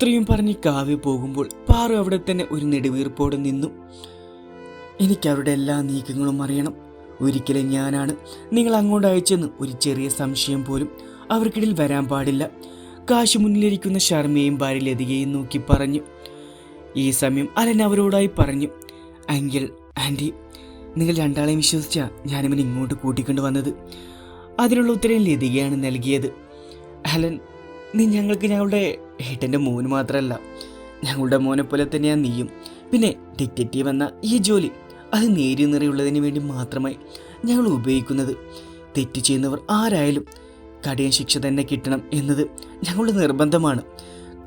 അത്രയും പറഞ്ഞ് കാവ്യ പോകുമ്പോൾ പാറു അവിടെ തന്നെ ഒരു നെടുവീർപ്പോടെ നിന്നു. എനിക്ക് അവരുടെ എല്ലാ നീക്കങ്ങളും അറിയണം. ഒരിക്കലും ഞാനാണ് നിങ്ങൾ അങ്ങോട്ട് അയച്ചെന്ന് ഒരു ചെറിയ സംശയം പോലും അവർക്കിടയിൽ വരാൻ പാടില്ല. കാശ് മുന്നിലിരിക്കുന്ന ശർമ്മയും ഭാര്യ നോക്കി പറഞ്ഞു. ഈ സമയം അലൻ അവരോടായി പറഞ്ഞു അങ്കിൾ ആന്റി നിങ്ങൾ രണ്ടാളെയും വിശ്വസിച്ചാ ഞാനിവൻ ഇങ്ങോട്ട് കൂട്ടിക്കൊണ്ട് വന്നത്. അതിനുള്ള ഉത്തരം ലതികയാണ് നൽകിയത്. അലൻ നീ ഞങ്ങൾക്ക് ഞങ്ങളുടെ ഏട്ടന്റെ മോന് മാത്രമല്ല ഞങ്ങളുടെ മോനെ പോലെ തന്നെയാണ് നീയും. പിന്നെ ഡിറ്റക്റ്റീവ് എന്ന ഈ ജോലി അത് നേരിയ നിറയുള്ളതിന് വേണ്ടി മാത്രമായി ഞങ്ങൾ ഉപയോഗിക്കുന്നത്. തെറ്റ് ചെയ്യുന്നവർ ആരായാലും കഠിന ശിക്ഷ തന്നെ കിട്ടണം എന്നത് ഞങ്ങളുടെ നിർബന്ധമാണ്.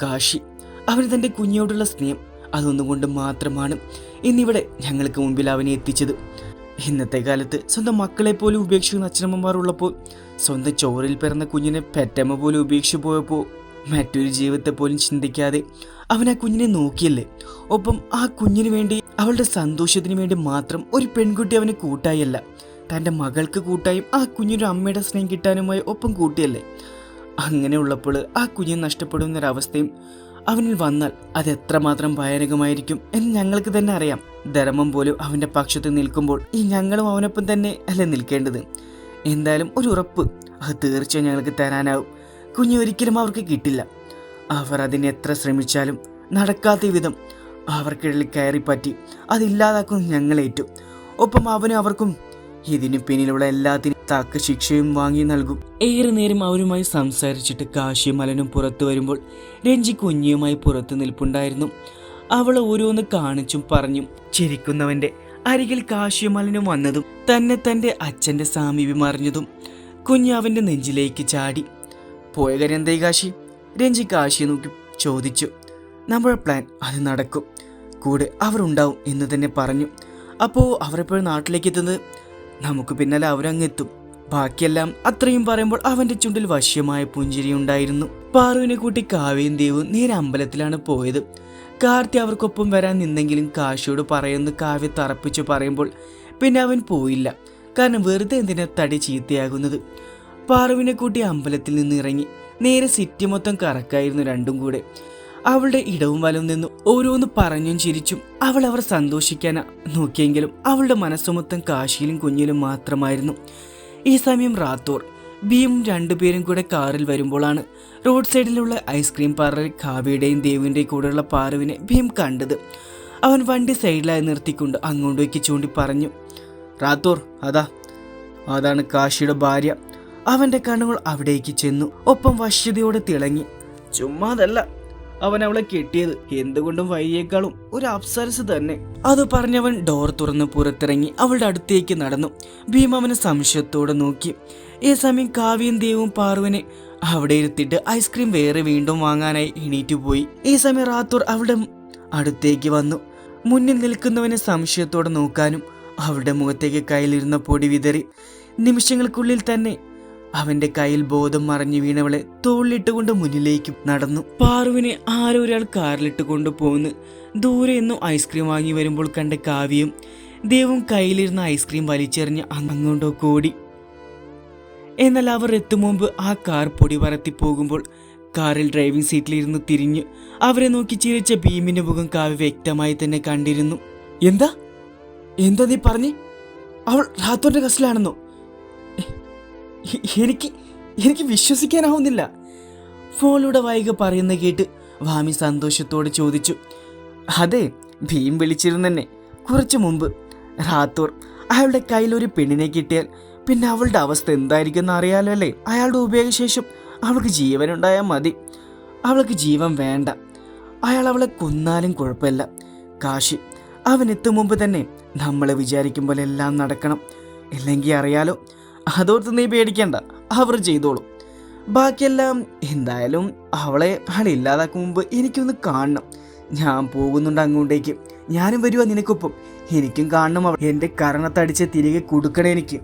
കാശി അവന് തന്റെ കുഞ്ഞോടുള്ള സ്നേഹം അതൊന്നുകൊണ്ട് മാത്രമാണ് ഇന്നിവിടെ ഞങ്ങൾക്ക് മുമ്പിൽ അവനെ എത്തിച്ചത്. ഇന്നത്തെ കാലത്ത് സ്വന്തം മക്കളെ പോലും ഉപേക്ഷിക്കുന്ന അച്ഛനമ്മമാർ ഉള്ളപ്പോൾ സ്വന്തം ചോറിൽ പിറന്ന കുഞ്ഞിനെ പെറ്റമ്മ പോലും ഉപേക്ഷിച്ചു പോയപ്പോൾ മറ്റൊരു ജീവിതത്തെ പോലും ചിന്തിക്കാതെ അവൻ ആ കുഞ്ഞിനെ നോക്കിയല്ലേ? ഒപ്പം ആ കുഞ്ഞിന് വേണ്ടി അവളുടെ സന്തോഷത്തിന് വേണ്ടി മാത്രം ഒരു പെൺകുട്ടി അവന് കൂട്ടായല്ല. തന്റെ മകൾക്ക് കൂട്ടായും ആ കുഞ്ഞിനൊരു അമ്മയുടെ സ്നേഹം കിട്ടാനുമായി ഒപ്പം കൂട്ടിയല്ലേ? അങ്ങനെ ഉള്ളപ്പോൾ ആ കുഞ്ഞിനെ നഷ്ടപ്പെടുന്നൊരവസ്ഥയും അവനിൽ വന്നാൽ അത് എത്രമാത്രം ഭയാനകമായിരിക്കും എന്ന് ഞങ്ങൾക്ക് തന്നെ അറിയാം. ധർമ്മം പോലും അവന്റെ പക്ഷത്ത് നിൽക്കുമ്പോൾ ഈ ഞങ്ങളും അവനൊപ്പം തന്നെ അല്ലേ നിൽക്കേണ്ടത്? എന്തായാലും ഒരു ഉറപ്പ് അത് തീർച്ചയായും ഞങ്ങൾക്ക് തരാനാവും. കുഞ്ഞു ഒരിക്കലും അവർക്ക് കിട്ടില്ല. അവർ അതിനെത്ര ശ്രമിച്ചാലും നടക്കാത്ത വിധം അവർക്കിടയിൽ കയറിപ്പറ്റി അതില്ലാതാക്കും ഞങ്ങളേറ്റു ഒപ്പം അവനും അവർക്കും ഇതിനു പിന്നിലുള്ള എല്ലാത്തിനും തക്ക ശിക്ഷയും വാങ്ങി നൽകും. ഏറെ നേരം അവരുമായി സംസാരിച്ചിട്ട് കാശിയും മലനും പുറത്തു വരുമ്പോൾ രഞ്ജി കുഞ്ഞിയുമായി പുറത്തു നിൽപ്പുണ്ടായിരുന്നു. അവൾ ഓരോന്ന് കാണിച്ചും പറഞ്ഞും ചിരിക്കുന്നവന്റെ അരികിൽ കാശിയും വന്നതും തന്നെ തന്റെ അച്ഛന്റെ സാമീപ്യം അറിഞ്ഞതും കുഞ്ഞ് അവന്റെ നെഞ്ചിലേക്ക് ചാടി. പോയ കാര്യം എന്തായി കാശി? രഞ്ജി കാശിയെ നോക്കി ചോദിച്ചു. നമ്മുടെ പ്ലാൻ അത് നടക്കും. കൂടെ അവരുണ്ടാവും എന്ന് തന്നെ പറഞ്ഞു. അപ്പോൾ അവരെപ്പോഴും നാട്ടിലേക്ക് എത്തുന്നത്? നമുക്ക് പിന്നാലെ അവരങ്ങ് എത്തും. ബാക്കിയെല്ലാം അത്രയും പറയുമ്പോൾ അവന്റെ ചുണ്ടിൽ വശ്യമായ പുഞ്ചിരി ഉണ്ടായിരുന്നു. പാറുവിനെ കൂട്ടി കാവ്യയും ദേവും നേരെ അമ്പലത്തിലാണ് പോയത്. കാർത്തി അവർക്കൊപ്പം വരാൻ നിന്നെങ്കിലും കാശിയോട് പറയുന്നു കാവ്യ തറപ്പിച്ചു പറയുമ്പോൾ പിന്നെ അവൻ പോയില്ല. കാരണം വെറുതെ എന്തിനാ തടി ചീത്തയാകുന്നത്? പാറുവിനെ കൂട്ടി അമ്പലത്തിൽ നിന്ന് ഇറങ്ങി. നേരെ സിറ്റി മൊത്തം കറക്കായിരുന്നു രണ്ടും കൂടെ. അവളുടെ ഇടവും വലവും നിന്നും ഓരോന്ന് പറഞ്ഞും ചിരിച്ചും അവൾ അവർ സന്തോഷിക്കാൻ നോക്കിയെങ്കിലും അവളുടെ മനസ്സു മൊത്തം കാശിയിലും കുഞ്ഞിലും മാത്രമായിരുന്നു. ഈ സമയം റാത്തോർ ബിയും രണ്ടുപേരും കൂടെ കാറിൽ വരുമ്പോഴാണ് റോഡ് സൈഡിലുള്ള ഐസ്ക്രീം പാർലറിൽ കാവ്യയുടെയും ദേവിന്റെയും കൂടെയുള്ള പാറുവിനെ ഭീം കണ്ടത്. അവൻ വണ്ടി സൈഡിലായി നിർത്തിക്കൊണ്ട് അങ്ങോട്ടേക്ക് ചൂണ്ടി പറഞ്ഞു റാത്തോർ അതാ. അതാണ് കാശിയുടെ ഭാര്യ. അവന്റെ കണ്ണുകൾ അവിടേക്ക് ചെന്നു. ഒപ്പം വശ്യതയോടെ തിളങ്ങി. ചുമ്മാതല്ല അവൻ അവളെ കെട്ടിയത് എന്തുകൊണ്ടും വൈകിയേക്കാളും ഒരു അപ്സരസ് തന്നെ. അത് പറഞ്ഞവൻ ഡോർ തുറന്ന് പുറത്തിറങ്ങി. അവളുടെ അടുത്തേക്ക് നടന്നു. ഭീം അവനെ സംശയത്തോടെ നോക്കി. ഈ സമയം കാവ്യം ദേവും പാർവനെ അവിടെ ഇരുത്തിട്ട് ഐസ്ക്രീം വേറെ വീണ്ടും വാങ്ങാനായി എണീറ്റു പോയി. ഈ സമയം റാത്തൂർ അവളുടെ അടുത്തേക്ക് വന്നു. മുന്നിൽ നിൽക്കുന്നവനെ സംശയത്തോടെ നോക്കാനും അവളുടെ മുഖത്തേക്ക് കയ്യിലിരുന്ന പൊടി വിതറി. നിമിഷങ്ങൾക്കുള്ളിൽ തന്നെ അവന്റെ കയ്യിൽ ബോധം മറിഞ്ഞു വീണവളെ തോളിലിട്ടുകൊണ്ട് മുന്നിലേക്ക് നടന്നു. പാറുവിനെ ആരോ ഒരാൾ കാറിലിട്ട് കൊണ്ടുപോകുന്നു. ദൂരെ നിന്നും ഐസ്ക്രീം വാങ്ങി വരുമ്പോൾ കണ്ട കാവ്യം ദേവും കയ്യിലിരുന്ന ഐസ്ക്രീം വലിച്ചെറിഞ്ഞ് അങ്ങോട്ടോ കൂടി. എന്നാൽ അവർ എത്തും മുമ്പ് ആ കാർ പൊടി പറത്തി പോകുമ്പോൾ കാറിൽ ഡ്രൈവിംഗ് സീറ്റിലിരുന്ന് തിരിഞ്ഞ് അവരെ നോക്കി ചിരിച്ച ഭീമിന്റെ മുഖം കാവ്യ വ്യക്തമായി തന്നെ കണ്ടിരുന്നു. എന്താ? എന്താ നീ പറഞ്ഞേ? അവൾ റാത്തോന്റെ കസിലാണെന്നോ എനിക്ക് എനിക്ക് വിശ്വസിക്കാനാവുന്നില്ല. ഫോളുടെ വൈക പറയുന്ന കേട്ട് വാമി സന്തോഷത്തോടെ ചോദിച്ചു അതെ ഭീം വിളിച്ചിരുന്നെന്നെ. കുറച്ചു മുമ്പ് റാത്തൂർ അയാളുടെ കയ്യിലൊരു പെണ്ണിനെ കിട്ടിയാൽ പിന്നെ അവളുടെ അവസ്ഥ എന്തായിരിക്കും അറിയാലോ അല്ലേ അയാളുടെ ഉപയോഗശേഷം അവൾക്ക് ജീവനുണ്ടായാൽ മതി. അവൾക്ക് ജീവൻ വേണ്ട. അയാൾ അവളെ കൊന്നാലും കുഴപ്പമില്ല. കാശി അവൻ എത്തും മുമ്പ് തന്നെ നമ്മളെ വിചാരിക്കും പോലെ എല്ലാം നടക്കണം. ഇല്ലെങ്കിൽ അറിയാലോ അതോർത്ത് നീ പേടിക്കണ്ട അവർ ചെയ്തോളും. ബാക്കിയെല്ലാം എന്തായാലും അവളെ അവളെ ഇല്ലാതാക്കും മുമ്പ് എനിക്കൊന്ന് കാണണം. ഞാൻ പോകുന്നുണ്ട് അങ്ങോട്ടേക്ക്. ഞാനും വരുവാ നിനക്കൊപ്പം. എനിക്കും കാണണം അവൾ എന്റെ കരണത്തടിച്ച് തിരികെ കൊടുക്കണേ എനിക്ക്.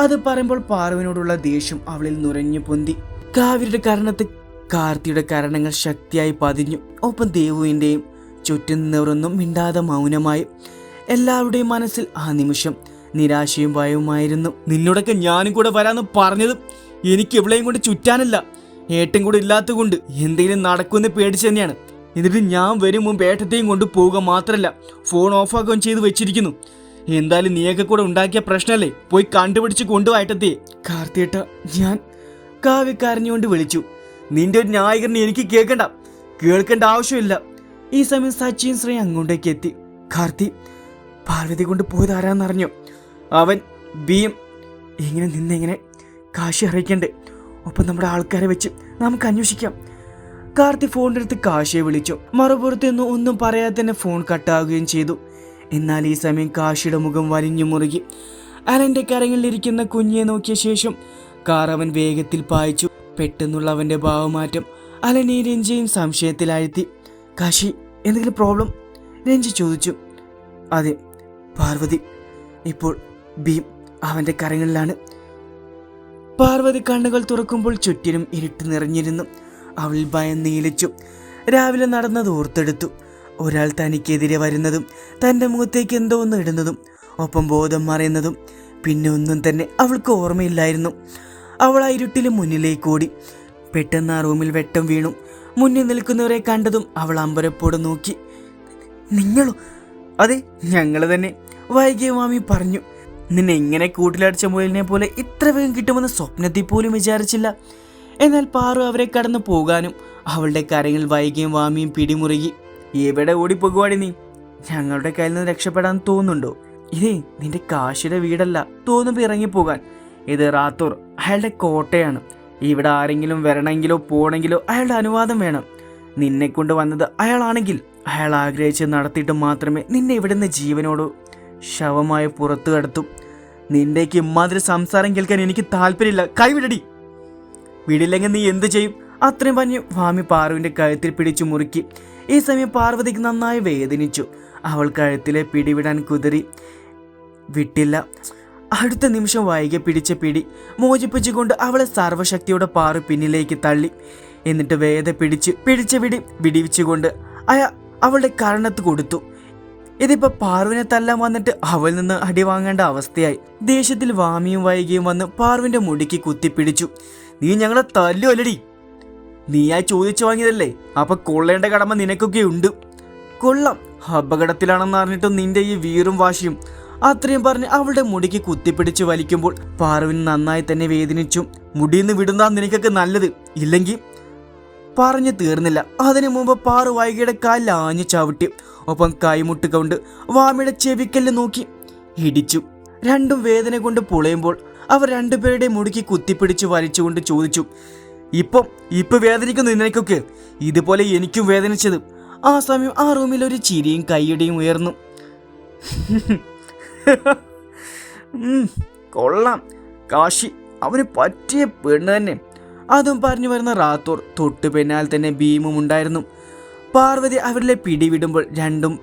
അത് പറയുമ്പോൾ പാർവിനോടുള്ള ദേഷ്യം അവളിൽ നുരഞ്ഞു പൊന്തി. കാവ്യയുടെ കരണത്ത് കാർത്തിയുടെ കരണങ്ങൾ ശക്തിയായി പതിഞ്ഞു. ഒപ്പം ദേവുവിന്റെയും ചുറ്റും മിണ്ടാതെ മൗനമായി. എല്ലാവരുടെയും മനസ്സിൽ ആ നിമിഷം നിരാശയും ഭയവുമായിരുന്നു. നിന്നോടൊക്കെ ഞാനും കൂടെ വരാന്ന് പറഞ്ഞത് എനിക്ക് എവിടെയും കൊണ്ട് ചുറ്റാനല്ല. ഏട്ടൻ കൂടെ ഇല്ലാത്തതുകൊണ്ട് എന്തെങ്കിലും നടക്കുമെന്ന് പേടിച്ചു തന്നെയാണ്. എന്നിട്ട് ഞാൻ വരും മുമ്പ് ഏട്ടത്തെയും കൊണ്ട് പോവുക മാത്രമല്ല ഫോൺ ഓഫാക്കുകയും ചെയ്ത് വെച്ചിരിക്കുന്നു. എന്തായാലും നീയൊക്കെ കൂടെ ഉണ്ടാക്കിയ പ്രശ്നമല്ലേ പോയി കണ്ടുപിടിച്ച് കൊണ്ടുപോയിട്ടത്തെ കാർത്തിയേട്ട ഞാൻ കാവ്യ കരഞ്ഞുകൊണ്ട് വിളിച്ചു. നിന്റെ ഒരു ന്യായീകരണം എനിക്ക് കേൾക്കണ്ട. കേൾക്കേണ്ട ആവശ്യമില്ല. ഈ സമയം സച്ചിൻ ശ്രീ അങ്ങോട്ടേക്ക് എത്തി. കാർത്തി പാർവതി കൊണ്ട് പോയത് ആരാന്നറിഞ്ഞു? അവൻ ബിയും ഇങ്ങനെ നിന്നെങ്ങനെ കാശി അറിയിക്കണ്ടേ. ഒപ്പം നമ്മുടെ ആൾക്കാരെ വെച്ച് നമുക്ക് അന്വേഷിക്കാം. കാർത്തി ഫോണിന്റെ അടുത്ത് കാശിയെ വിളിച്ചു. മറുപുറത്ത് നിന്ന് ഒന്നും പറയാതെ തന്നെ ഫോൺ കട്ടാകുകയും ചെയ്തു. എന്നാൽ ഈ സമയം കാശിയുടെ മുഖം വലിഞ്ഞു മുറുകി. അലന്റെ കരങ്ങളിലിരിക്കുന്ന കുഞ്ഞിയെ നോക്കിയ ശേഷം കാർ അവൻ വേഗത്തിൽ പായിച്ചു. പെട്ടെന്നുള്ള അവന്റെ ഭാവമാറ്റം അലനെയും രഞ്ജയും സംശയത്തിലാഴ്ത്തി. കാശി എന്തെങ്കിലും പ്രോബ്ലം രഞ്ജി ചോദിച്ചു. അതെ പാർവതി ഇപ്പോൾ ഭീം അവന്റെ കരങ്ങളിലാണ്. പാർവതി കണ്ണുകൾ തുറക്കുമ്പോൾ ചുറ്റിനും ഇരുട്ട് നിറഞ്ഞിരുന്നു. അവൾ ഭയം നീലിച്ചു. രാവിലെ നടന്നത് ഓർത്തെടുത്തു. ഒരാൾ തനിക്കെതിരെ വരുന്നതും തന്റെ മുഖത്തേക്ക് എന്തോ ഒന്ന് ഇടുന്നതും ഒപ്പം ബോധം മറയുന്നതും പിന്നെ ഒന്നും തന്നെ അവൾക്ക് ഓർമ്മയില്ലായിരുന്നു. അവൾ ആ ഇരുട്ടിൽ മുന്നിലേക്ക് ഓടി. പെട്ടെന്ന് ആ റൂമിൽ വെട്ടം വീണു. മുന്നിൽ നിൽക്കുന്നവരെ കണ്ടതും അവൾ അമ്പരപ്പോടെ നോക്കി. നിങ്ങളോ? അതെ ഞങ്ങൾ തന്നെ. വൈകിയ മാമി പറഞ്ഞു. നിന്നെ ഇങ്ങനെ കൂട്ടിലടിച്ച മുയലിനെ പോലെ ഇത്ര വേഗം കിട്ടുമെന്ന് സ്വപ്നത്തിൽ പോലും വിചാരിച്ചില്ല. എന്നാൽ പാറു അവരെ കടന്നു പോകാനും അവളുടെ കരയിൽ വൈകിയും വാമിയും പിടിമുറുകി എവിടെ ഓടിപ്പോകുവാടി നീ? ഞങ്ങളുടെ കയ്യിൽ നിന്ന് രക്ഷപ്പെടാൻ തോന്നുന്നുണ്ടോ? ഇതേ നിന്റെ കാശിയുടെ വീടല്ല തോന്നുമ്പോൾ ഇറങ്ങിപ്പോകാൻ. ഇത് റാത്തൂർ അയാളുടെ കോട്ടയാണ്. ഇവിടെ ആരെങ്കിലും വരണമെങ്കിലോ പോകണമെങ്കിലോ അയാളുടെ അനുവാദം വേണം. നിന്നെ കൊണ്ട് വന്നത് അയാളാണെങ്കിൽ അയാൾ ആഗ്രഹിച്ച് നടത്തിയിട്ട് മാത്രമേ നിന്നെ ഇവിടുന്ന് ജീവനോട് ശവമായി പുറത്തു കടത്തും. നിന്റേക്ക് ഇമ്മാതിരി സംസാരം കേൾക്കാൻ എനിക്ക് താല്പര്യമില്ല. കൈവിടടി. വിടില്ലെങ്കിൽ നീ എന്ത് ചെയ്യും? അത്രയും പറഞ്ഞ് വാമി പാറുവിന്റെ കഴുത്തിൽ പിടിച്ചു മുറുക്കി. ഈ സമയം പാർവതിക്ക് നന്നായി വേദനിച്ചു. അവൾ കഴുത്തിലെ പിടിവിടാൻ കുതിരി വിട്ടില്ല. അടുത്ത നിമിഷം വൈകി പിടിച്ച പിടി മോചിപ്പിച്ചുകൊണ്ട് അവളെ സർവശക്തിയോടെ പാറു പിന്നിലേക്ക് തള്ളി. എന്നിട്ട് വേദ പിടിച്ച് പിടിച്ച പിടി വിടിവിച്ചുകൊണ്ട് അയ അവളുടെ കരണത്ത് കൊടുത്തു. ഇതിപ്പോ പാർവിനെ തല്ലാൻ വന്നിട്ട് അവൽ നിന്ന് അടി വാങ്ങേണ്ട അവസ്ഥയായി. ദേഷ്യത്തിൽ വാമിയും വൈകിയും വന്ന് പാർവിന്റെ മുടിക്ക് കുത്തിപ്പിടിച്ചു. നീ ഞങ്ങളെ തല്ലുമല്ലടി നീയായി ചോദിച്ചു വാങ്ങിയതല്ലേ? അപ്പൊ കൊള്ളേണ്ട കടമ നിനക്കൊക്കെ ഉണ്ട്. കൊള്ളാം. അപകടത്തിലാണെന്ന് അറിഞ്ഞിട്ടും നിന്റെ ഈ വീറും വാശിയും. അത്രയും പറഞ്ഞ് അവളുടെ മുടിക്ക് കുത്തിപ്പിടിച്ച് വലിക്കുമ്പോൾ പാർവിന് നന്നായി തന്നെ വേദനിച്ചു. മുടിയിൽ നിന്ന് വിടുന്നതാ നിനക്കൊക്കെ നല്ലത്. ഇല്ലെങ്കിൽ പറഞ്ഞു തീർന്നില്ല. അതിനു മുമ്പ് പാറു വൈകിയുടെ കാലിൽ ആഞ്ഞു ചവിട്ടി. ഒപ്പം കൈമുട്ട് കൊണ്ട് വാമിയുടെ ചെവിക്കല്ല് നോക്കി. ഇടിച്ചു. രണ്ടും വേദന കൊണ്ട് പൊളയുമ്പോൾ അവർ രണ്ടുപേരുടെ മുടുക്കി കുത്തിപ്പിടിച്ച് വലിച്ചുകൊണ്ട് ചോദിച്ചു ഇപ്പം ഇപ്പൊ വേദനിക്കുന്നു നിനക്കൊക്കെ? ഇതുപോലെ എനിക്കും വേദനിച്ചത്. ആ സമയം ആ റൂമിൽ ഒരു ചിരിയും കൈയടിയും ഉയർന്നു. കൊള്ളാം. കാശി അവന് പറ്റിയ പെണ്ണ് തന്നെ. അതും പറഞ്ഞു വരുന്ന റാത്തോർ തൊട്ടു പിന്നാൽ തന്നെ ഭീമും ഉണ്ടായിരുന്നു. പാർവതി അവരിലെ പിടിവിടുമ്പോൾ രണ്ടും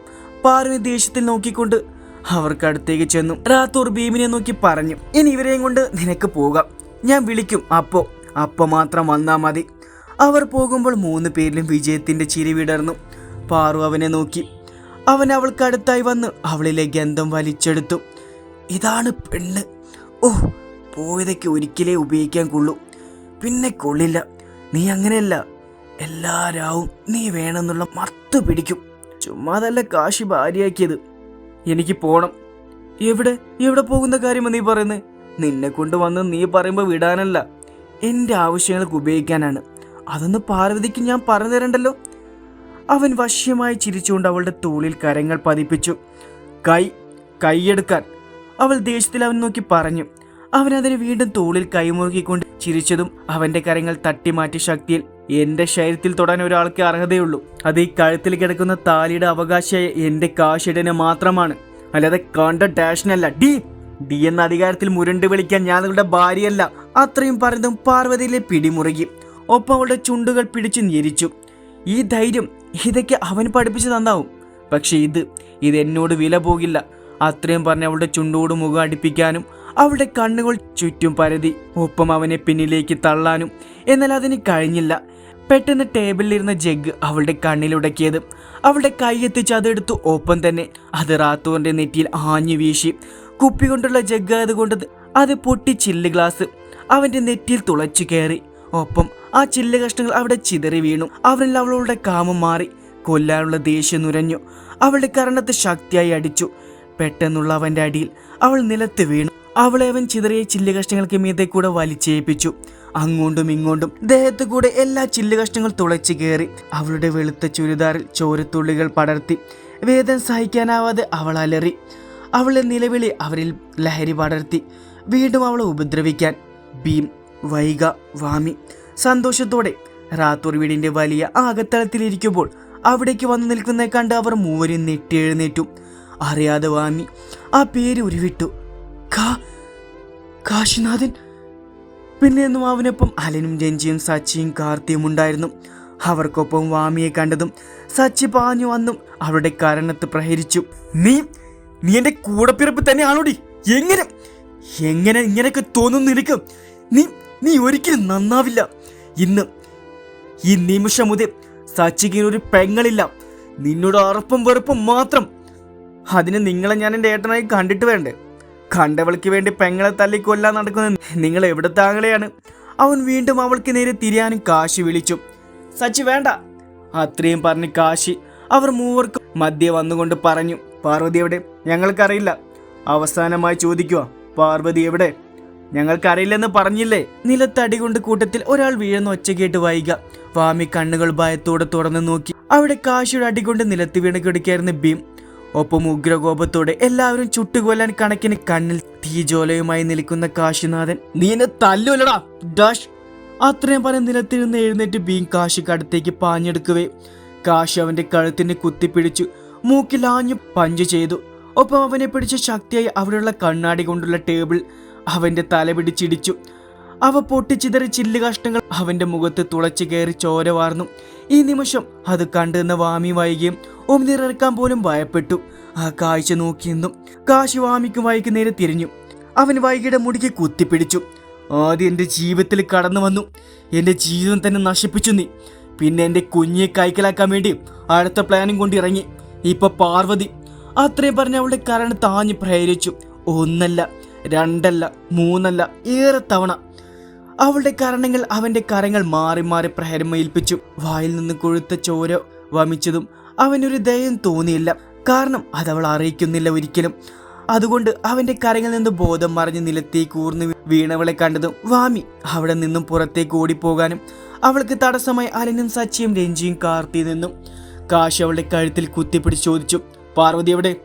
പാർവതി ദേഷ്യത്തിൽ നോക്കിക്കൊണ്ട് അവർക്കടുത്തേക്ക് ചെന്നു. റാത്തൂർ ഭീമിനെ നോക്കി പറഞ്ഞു ഇനി ഇവരെയും കൊണ്ട് നിനക്ക് പോകാം. ഞാൻ വിളിക്കും. അപ്പോ അപ്പോ മാത്രം വന്നാ മതി. അവർ പോകുമ്പോൾ മൂന്ന് പേരിലും വിജയത്തിന്റെ ചിരി വിടർന്നു. പാറു അവനെ നോക്കി. അവൻ അവൾക്കടുത്തായി വന്ന് അവളിലെ ഗന്ധം വലിച്ചെടുത്തു. ഇതാണ് പെണ്ണ്. ഓ പോയതൊക്കെ ഒരിക്കലേ ഉപയോഗിക്കാൻ കൊള്ളൂ. പിന്നെ കൊള്ളില്ല. നീ അങ്ങനെയല്ല. എല്ലാ രാവും നീ വേണമെന്നുള്ള മത്തു പിടിക്കും. ചുമ്മാതല്ല കാശി ഭാര്യയാക്കിയത്. എനിക്ക് പോണം. എവിടെ? എവിടെ പോകുന്ന കാര്യമാണ് നീ പറയുന്നത് നിന്നെ കൊണ്ട് വന്ന് നീ പറയുമ്പോൾ വിടാനല്ല. എന്റെ ആവശ്യങ്ങൾക്ക് ഉപയോഗിക്കാനാണ്. അതൊന്ന് പാർവതിക്ക് ഞാൻ പറഞ്ഞു തരണ്ടല്ലോ. അവൻ വശ്യമായി ചിരിച്ചുകൊണ്ട് അവളുടെ തോളിൽ കരങ്ങൾ പതിപ്പിച്ചു. കൈ കൈയെടുക്കാൻ. അവൾ ദേഷ്യത്തിൽ അവൻ നോക്കി പറഞ്ഞു. അവൻ അതിന് വീണ്ടും തോളിൽ കൈമുറുക്കിക്കൊണ്ട് ചിരിച്ചതും അവന്റെ കരങ്ങൾ തട്ടിമാറ്റി ശക്തിയിൽ എന്റെ ശരീരത്തിൽ തൊടാൻ ഒരാൾക്ക് അർഹതയുള്ളൂ. അത് ഈ കഴുത്തിൽ കിടക്കുന്ന താലിയുടെ അവകാശിയായ എന്റെ കാശിടന് മാത്രമാണ്. അല്ലാതെ കണ്ട ഡാഷനല്ല. ഡി ഡി എന്ന അധികാരത്തിൽ മുരണ്ട് വിളിക്കാൻ ഞാൻ നിങ്ങളുടെ ഭാര്യയല്ല. അത്രയും പറഞ്ഞതും പാർവതിയിലെ പിടിമുറുകി. ഒപ്പം അവളുടെ ചുണ്ടുകൾ പിടിച്ചു ഞെരിച്ചു. ഈ ധൈര്യം ഇതൊക്കെ അവൻ പഠിപ്പിച്ചു തന്നാവും. പക്ഷേ ഇത് ഇത് എന്നോട് വില പോകില്ല. അത്രയും പറഞ്ഞ് അവളുടെ ചുണ്ടോട് മുഖം അടുപ്പിക്കാനും അവളുടെ കണ്ണുകൾ ചുറ്റും പരതി. ഒപ്പം അവനെ പിന്നിലേക്ക് തള്ളാനും എന്നാൽ അതിന് കഴിഞ്ഞില്ല. പെട്ടെന്ന് ടേബിളിലിരുന്ന ജഗ് അവളുടെ കണ്ണിലുടക്കിയത് അവളുടെ കൈയെത്തിച്ച് അതെടുത്തു ഒപ്പം തന്നെ. അത് റാത്തുവിന്റെ നെറ്റിയിൽ ആഞ്ഞു വീശി. കുപ്പി കൊണ്ടുള്ള ജഗ് ആയതുകൊണ്ട് അത് പൊട്ടി ചില്ല് ഗ്ലാസ് അവന്റെ നെറ്റിയിൽ തുളച്ചു കയറി. ഒപ്പം ആ ചില്ല് കഷ്ണങ്ങൾ അവിടെ ചിതറി വീണു. അവരിൽ അവളുടെ കാമം മാറി. കൊല്ലാനുള്ള ദേഷ്യം നുരഞ്ഞു. അവളുടെ കരണത്ത് ശക്തിയായി അടിച്ചു. പെട്ടെന്നുള്ള അവന്റെ അടിയിൽ അവൾ നിലത്ത് വീണു. അവളെ അവൻ ചിതറിയ ചില്ല് കഷ്ണങ്ങൾക്ക് മീതെ കൂടെ വലിച്ചേപ്പിച്ചു അങ്ങോട്ടും ഇങ്ങോട്ടും ദേഹത്തു കൂടെ എല്ലാ ചില്ല് കഷ്ണങ്ങൾ തുളച്ചു കയറി അവളുടെ വെളുത്ത ചുരിദാറിൽ ചോരത്തുള്ളികൾ പടർത്തി വേദന സഹിക്കാനാവാതെ അവൾ അലറി. അവളുടെ നിലവിളി അവരിൽ ലഹരി പടർത്തി വീണ്ടും അവളെ ഉപദ്രവിക്കാൻ. ഭീം വൈഗ വാമി സന്തോഷത്തോടെ റാത്തൂർ വീടിന്റെ വലിയ ആകത്തളത്തിലിരിക്കുമ്പോൾ അവിടേക്ക് വന്നു നിൽക്കുന്ന കണ്ട് അവർ മൂവരും നെട്ടിയെഴുന്നേറ്റു അറിയാതെ വാമി ആ പേര് ഉരുവിട്ടു. കാശിനാഥൻ. പിന്നെ എന്നും അവനൊപ്പം അലനും രഞ്ജിയും സച്ചിയും കാർത്തിയും ഉണ്ടായിരുന്നു. അവർക്കൊപ്പം വാമിയെ കണ്ടതും സച്ചി പാഞ്ഞു വന്നും. അവരുടെ കരണത്ത് പ്രഹരിച്ചു. നീ നീ എന്റെ കൂടപ്പിറപ്പ് തന്നെയാണോടി? എങ്ങനെ എങ്ങനെ ഇങ്ങനെയൊക്കെ തോന്നുന്നു നിനക്ക്? നീ നീ ഒരിക്കലും നന്നാവില്ല. ഇന്ന് ഈ നിമിഷം മുതൽ സച്ചിക്ക് ഒരു പെങ്ങളില്ല. നിന്നോട് അറപ്പും വെറുപ്പും മാത്രം. അതിന് നിങ്ങളെ ഞാൻ എന്റെ ഏട്ടനായി കണ്ടിട്ട് വേണ്ടേ കണ്ടവൾക്ക് വേണ്ടി പെങ്ങളെ തല്ലിക്കൊല്ലാൻ നടക്കുന്ന നിങ്ങൾ എവിടുത്തെ ആങ്ങളെയാണ്? അവൻ വീണ്ടും അവൾക്ക് നേരെ തിരിയാനും കാശി വിളിച്ചു. സച്ചി വേണ്ട. അത്രയും പറഞ്ഞ് കാശി അവർ മൂവർക്കും മധ്യ വന്നുകൊണ്ട് പറഞ്ഞു പാർവതി എവിടെ? ഞങ്ങൾക്കറിയില്ല. അവസാനമായി ചോദിക്കുക പാർവതി എവിടെ? ഞങ്ങൾക്കറിയില്ലെന്ന് പറഞ്ഞില്ലേ? നിലത്തടി കൊണ്ട് കൂട്ടത്തിൽ ഒരാൾ വീഴുന്ന ഒച്ച കേട്ട് വൈക. വാമി കണ്ണുകൾ ഭയത്തോടെ തുറന്നു നോക്കി. അവിടെ കാശിയുടെ അടി കൊണ്ട് നിലത്ത് വീണ് കിടക്കായിരുന്നു ഭീം ഒപ്പം ഉഗ്രകോപത്തോടെ എല്ലാവരും ചുട്ടുകൊല്ലാൻ കണക്കിന് കണ്ണിൽ തീജോലയുമായി നിൽക്കുന്ന കാശിനാഥൻ നീ എന്നെ തല്ലുവല്ലടാ ഡാഷ്. അത്രയും പറഞ്ഞ നിലത്തിരുന്ന് എഴുന്നേറ്റ് ഭീം കാശി അടുത്തേക്ക് പാഞ്ഞെടുക്കുകയും. കാശി അവന്റെ കഴുത്തിന് കുത്തിപ്പിടിച്ചു മൂക്കിലാഞ്ഞു പഞ്ച് ചെയ്തു. ഒപ്പം അവനെ പിടിച്ച ശക്തിയായി അവിടെയുള്ള കണ്ണാടി കൊണ്ടുള്ള ടേബിൾ അവന്റെ തല പിടിച്ചിടിച്ചു. അവ പൊട്ടിച്ചിതറി ചില്ല് കഷ്ടങ്ങൾ അവന്റെ മുഖത്ത് തുളച്ചു കയറി ചോര വാർന്നു. ഈ നിമിഷം അത് കണ്ടുനിന്ന വാമി വൈകിയും ഒന്നിറക്കാൻ പോലും ഭയപ്പെട്ടു. ആ കാഴ്ച നോക്കിയെന്നും കാശി വാമിക്കും വൈകി നേരെ തിരിഞ്ഞു. അവൻ വൈകിയുടെ മുടിക്ക് കുത്തിപ്പിടിച്ചു. ആദ്യം എന്റെ ജീവിതത്തിൽ കടന്നു വന്നു. എന്റെ ജീവിതം തന്നെ നശിപ്പിച്ചു നീ. പിന്നെ എന്റെ കുഞ്ഞിയെ കൈക്കലാക്കാൻ വേണ്ടി അടുത്ത പ്ലാനും കൊണ്ട് ഇറങ്ങി. ഇപ്പൊ പാർവതി. അത്രയും പറഞ്ഞ അവളുടെ കരണ് താഞ്ഞു പ്രേരിച്ചു ഒന്നല്ല രണ്ടല്ല മൂന്നല്ല ഏറെ തവണ. അവളുടെ കരണങ്ങൾ അവന്റെ കരങ്ങൾ മാറി മാറി പ്രഹരമേൽപ്പിച്ചു. വായിൽ നിന്ന് കൊഴുത്ത ചോര വമിച്ചതും അവനൊരു ദയം തോന്നിയില്ല. കാരണം അതവൾ അറിയിക്കുന്നില്ല ഒരിക്കലും. അതുകൊണ്ട് അവന്റെ കരങ്ങളിൽ നിന്ന് ബോധം മറിഞ്ഞ് നിലത്തേക്ക് ഊർന്ന് വീണവളെ കണ്ടതും വാമി അവിടെ നിന്നും പുറത്തേക്ക് ഓടിപ്പോകാനും അവൾക്ക് തടസ്സമായി അലനും സച്ചിയും രഞ്ജിയും കാർത്തി നിന്നും കാശി അവളുടെ കഴുത്തിൽ കുത്തിപ്പിടിച്ച് ചോദിച്ചു പാർവതി എവിടെ?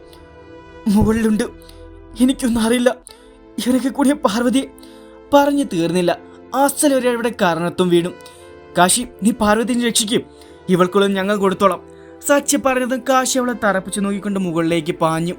മുകളിലുണ്ട്. എനിക്കൊന്നും അറിയില്ല. ഇവരൊക്കെ കൂടിയ പാർവതി പറഞ്ഞു തീർന്നില്ല. ഒരാളുടെ കാരണത്തും വീണു. കാശി നീ പാർവതിനെ രക്ഷിക്കും. ഇവൾക്കുള്ള ഞങ്ങൾ കൊടുത്തോളാം. സച്ചി പറഞ്ഞതും കാശി അവളെ തറപ്പിച്ചു നോക്കിക്കൊണ്ട് മുകളിലേക്ക് പാഞ്ഞു.